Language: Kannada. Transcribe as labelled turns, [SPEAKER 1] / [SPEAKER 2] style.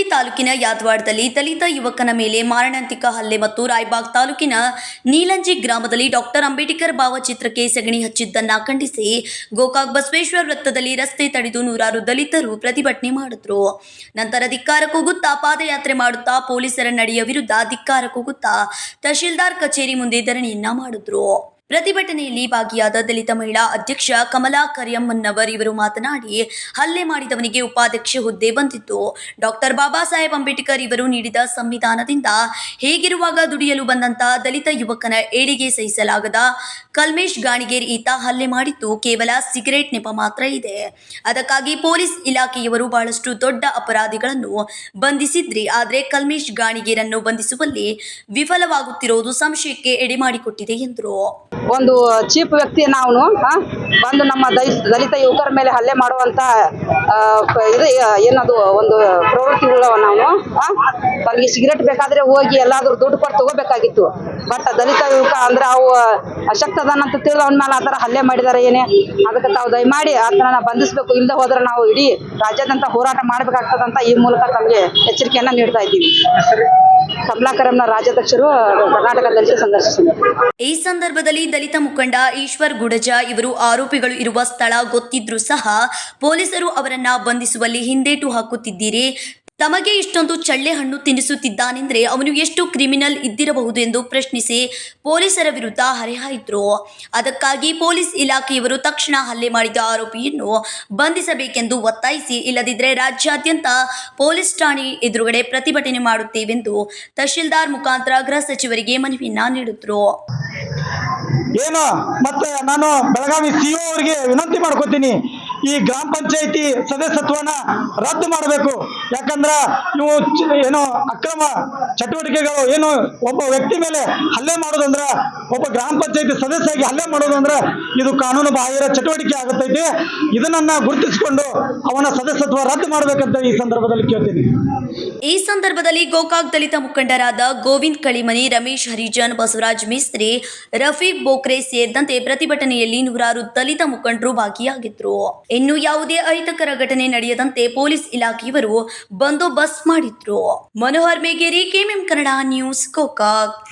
[SPEAKER 1] ತಾಲೂಕಿನ ಯಾದವಾಡದಲ್ಲಿ ದಲಿತ ಯುವಕನ ಮೇಲೆ ಮಾರಣಾಂತಿಕ ಹಲ್ಲೆ ಮತ್ತು ರಾಯಬಾಗ್ ತಾಲೂಕಿನ ನೀಲಂಜಿ ಗ್ರಾಮದಲ್ಲಿ ಡಾಕ್ಟರ್ ಅಂಬೇಡ್ಕರ್ ಭಾವಚಿತ್ರಕ್ಕೆ ಸಗಣಿ ಹಚ್ಚಿದ್ದನ್ನ ಖಂಡಿಸಿ ಗೋಕಾಕ್ ಬಸವೇಶ್ವರ ವೃತ್ತದಲ್ಲಿ ರಸ್ತೆ ತಡೆದು ನೂರಾರು ದಲಿತರು ಪ್ರತಿಭಟನೆ ಮಾಡಿದ್ರು. ನಂತರ ಧಿಕ್ಕಾರ ಕೂಗುತ್ತಾ ಪಾದಯಾತ್ರೆ ಮಾಡುತ್ತಾ ಪೊಲೀಸರ ನಡೆಯ ವಿರುದ್ಧ ಧಿಕ್ಕಾರ ಕೂಗುತ್ತಾ ತಹಶೀಲ್ದಾರ್ ಕಚೇರಿ ಮುಂದೆ ಧರಣಿಯನ್ನ ಮಾಡಿದ್ರು. ಪ್ರತಿಭಟನೆಯಲ್ಲಿ ಭಾಗಿಯಾದ ದಲಿತ ಮಹಿಳಾ ಅಧ್ಯಕ್ಷ ಕಮಲಾ ಕರಿಯಮ್ಮನ್ನವರ್ ಇವರು ಮಾತನಾಡಿ, ಹಲ್ಲೆ ಮಾಡಿದವನಿಗೆ ಉಪಾಧ್ಯಕ್ಷ ಹುದ್ದೆ ಬಂದಿತ್ತು. ಡಾಕ್ಟರ್ ಬಾಬಾ ಸಾಹೇಬ್ ಅಂಬೇಡ್ಕರ್ ಇವರು ನೀಡಿದ ಸಂವಿಧಾನದಿಂದ ಹೇಗಿರುವಾಗ ದುಡಿಯಲು ಬಂದಂತ ದಲಿತ ಯುವಕನ ಏಳಿಗೆ ಸಹಿಸಲಾಗದ ಕಲ್ಮೇಶ್ ಗಾಣಿಗೇರ್ ಈತ ಹಲ್ಲೆ ಮಾಡಿದ್ದು ಕೇವಲ ಸಿಗರೇಟ್ ನೆಪ ಮಾತ್ರ ಇದೆ. ಅದಕ್ಕಾಗಿ ಪೊಲೀಸ್ ಇಲಾಖೆಯವರು ಬಹಳಷ್ಟು ದೊಡ್ಡ ಅಪರಾಧಿಗಳನ್ನು ಬಂಧಿಸಿದ್ರಿ. ಆದರೆ ಕಲ್ಮೇಶ್ ಗಾಣಿಗೇರನ್ನು ಬಂಧಿಸುವಲ್ಲಿ ವಿಫಲವಾಗುತ್ತಿರುವುದು ಸಂಶಯಕ್ಕೆ ಎಡೆ ಮಾಡಿಕೊಟ್ಟಿದೆ ಎಂದರು.
[SPEAKER 2] ಒಂದು ಚೀಪ್ ವ್ಯಕ್ತಿ ನಾವು ಬಂದು ನಮ್ಮ ದಲಿತ ಯುವಕರ ಮೇಲೆ ಹಲ್ಲೆ ಮಾಡುವಂತ ಇದು ಏನದು, ಒಂದು ಪ್ರವೃತ್ತಿ ಉಳ್ಳವ ನಾವು ತನಗೆ ಸಿಗರೇಟ್ ಬೇಕಾದ್ರೆ ಹೋಗಿ ಎಲ್ಲಾದ್ರೂ ದುಡ್ಡು ಕೊಟ್ಟು ತಗೋಬೇಕಾಗಿತ್ತು. ಬಟ್ ದಲಿತ ಯುವಕ ಅಂದ್ರೆ ಅವು ಅಶಕ್ತ ಅದಾನಂತ ತಿಳಿದ ಅವನ ಮೇಲೆ ಆತರ ಹಲ್ಲೆ ಮಾಡಿದಾರೆ ಏನೇ? ಅದಕ್ಕೆ ತಾವು ದಯಮಾಡಿ ಆತನ ಬಂಧಿಸಬೇಕು ಇಲ್ಲದೆ ಹೋದ್ರೆ ನಾವು ಇಡೀ ರಾಜ್ಯಾದ್ಯಂತ ಹೋರಾಟ ಮಾಡ್ಬೇಕಾಗ್ತದಂತ ಈ ಮೂಲಕ ತಮಗೆ ಎಚ್ಚರಿಕೆಯನ್ನ ನೀಡ್ತಾ ಇದ್ದೀವಿ. ಕಮಲಾಕರಂನ ರಾಜ್ಯಾಧ್ಯಕ್ಷರು ಕರ್ನಾಟಕ ದಲಿತ
[SPEAKER 1] ಈ ಸಂದರ್ಭದಲ್ಲಿ ದಲಿತ ಮುಖಂಡ ಈಶ್ವರ್ ಗುಡಜ ಇವರು ಆರೋಪಿಗಳು ಇರುವ ಸ್ಥಳ ಗೊತ್ತಿದ್ರೂ ಸಹ ಪೊಲೀಸರು ಅವರನ್ನ ಬಂಧಿಸುವಲ್ಲಿ ಹಿಂದೇಟು ಹಾಕುತ್ತಿದ್ದೀರಿ. ತಮಗೆ ಇಷ್ಟೊಂದು ಚಳ್ಳೆ ಹಣ್ಣು ತಿನ್ನಿಸುತ್ತಿದ್ದಾನೆಂದ್ರೆ ಅವನು ಎಷ್ಟು ಕ್ರಿಮಿನಲ್ ಇದ್ದಿರಬಹುದು ಎಂದು ಪ್ರಶ್ನಿಸಿ ಪೊಲೀಸರ ವಿರುದ್ಧ ಹರಿಹಾಯಿದ್ರು. ಅದಕ್ಕಾಗಿ ಪೊಲೀಸ್ ಇಲಾಖೆಯವರು ತಕ್ಷಣ ಹಲ್ಲೆ ಮಾಡಿದ ಆರೋಪಿಯನ್ನು ಬಂಧಿಸಬೇಕೆಂದು ಒತ್ತಾಯಿಸಿ ಇಲ್ಲದಿದ್ದರೆ ರಾಜ್ಯಾದ್ಯಂತ ಪೊಲೀಸ್ ಠಾಣೆ ಎದುರುಗಡೆ ಪ್ರತಿಭಟನೆ ಮಾಡುತ್ತೇವೆಂದು ತಹಶೀಲ್ದಾರ್ ಮುಖಾಂತರ ಗೃಹ ಸಚಿವರಿಗೆ ಮನವಿಯನ್ನ ನೀಡಿದ್ರು.
[SPEAKER 3] ಏನು? ಮತ್ತೆ ನಾನು ಬೆಳಗಾವಿ ಸಿಇಒ ಅವರಿಗೆ ವಿನಂತಿ ಮಾಡ್ಕೊತೀನಿ. ಈ ಗ್ರಾಮ ಪಂಚಾಯಿತಿ ಸದಸ್ಯತ್ವನ ರದ್ದು ಮಾಡಬೇಕು. ಯಾಕಂದ್ರ ಇವು ಏನು ಅಕ್ರಮ ಚಟುವಟಿಕೆಗಳು, ಏನು ಒಬ್ಬ ವ್ಯಕ್ತಿ ಮೇಲೆ ಹಲ್ಲೆ ಮಾಡೋದಂದ್ರ, ಒಬ್ಬ ಗ್ರಾಮ ಪಂಚಾಯಿತಿ ಸದಸ್ಯಾಗಿ ಹಲ್ಲೆ ಮಾಡೋದಂದ್ರ ಇದು ಕಾನೂನು ಬಾಹಿರ ಚಟುವಟಿಕೆ ಆಗುತ್ತೈತಿ ಇದನ್ನ ಗುರುತಿಸಿಕೊಂಡು ಅವನ ಸದಸ್ಯತ್ವ ರದ್ದು ಮಾಡಬೇಕಂತ ಈ ಸಂದರ್ಭದಲ್ಲಿ ಕೇಳ್ತೀನಿ.
[SPEAKER 1] ಈ ಸಂದರ್ಭದಲ್ಲಿ ಗೋಕಾಕ್ ದಲಿತ ಮುಖಂಡರಾದ ಗೋವಿಂದ್ ಕಳಿಮನಿ, ರಮೇಶ್ ಹರಿಜನ್, ಬಸವರಾಜ್ ಮಿಸ್ತ್ರಿ, ರಫೀಕ್ ಬೋಕ್ರೆ ಸೇರಿದಂತೆ ಪ್ರತಿಭಟನೆಯಲ್ಲಿ ನೂರಾರು ದಲಿತ ಮುಖಂಡರು ಭಾಗಿಯಾಗಿದ್ರು. ಇನ್ನು ಯಾವುದೇ ಅಹಿತಕರ ಘಟನೆ ನಡೆಯದಂತೆ ಪೊಲೀಸ್ ಇಲಾಖೆಯವರು ಬಂದೋಬಸ್ತ್ ಮಾಡಿದ್ರು. Manohar Megeri, KMM Kannada news, Gokak.